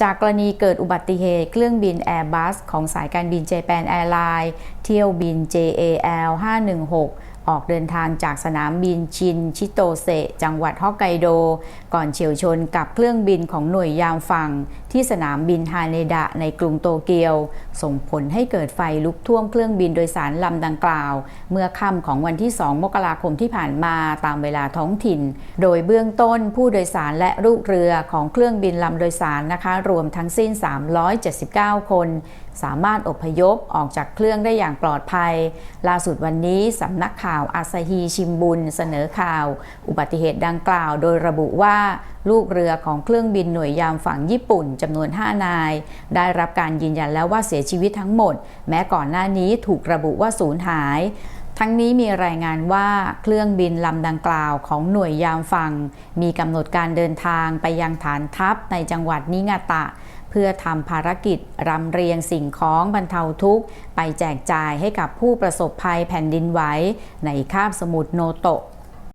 จากกรณีเกิดอุบัติเหตุ เครื่องบิน Airbus ของสายการบินเจแปนแอร์ไลน์เที่ยวบิน JAL 516 ออกเดินทางจากสนามบินชินชิโตเซจังหวัดฮอกไกโด ก่อนเฉียวชนกับเครื่องบินของหน่วยยามฝั่ง ที่สนามบินฮาเนดะในกรุงโตเกียว ส่งผลให้เกิดไฟลุกท่วมเครื่องบินโดยสารลำดังกล่าว เมื่อค่ำของวันที่ 2 มกราคมที่ผ่านมาตามเวลาท้องถิ่น โดยเบื้องต้นผู้โดยสารและลูกเรือของเครื่องบินลำโดยสารนะคะ รวมทั้งสิ้น 379 คน สามารถอพยพออกจากเครื่องได้อย่างปลอดภัย ล่าสุดวันนี้สำนักข่าวอาซาฮีชิมบุนเสนอข่าว อุบัติเหตุดังกล่าว โดยระบุว่าลูกเรือของเครื่องบินหน่วยยามฝั่งญี่ปุ่นจำนวน 5 นาย ได้รับการยืนยันแล้วว่าเสียชีวิตทั้งหมด แม้ก่อนหน้านี้ถูกระบุว่าสูญหายทั้งนี้มีรายงานว่าเครื่องบินลำดังกล่าวของหน่วยยามฝั่งมีกำหนดการเดินทางไปยังฐานทัพในจังหวัดนิงาตะ พื่อทำภารกิจรำเรียงสิ่งของบรรเทาทุกข์ ไปแจกจ่ายให้กับผู้ประสบภัยแผ่นดินไหวในคาบสมุทรโนโตะ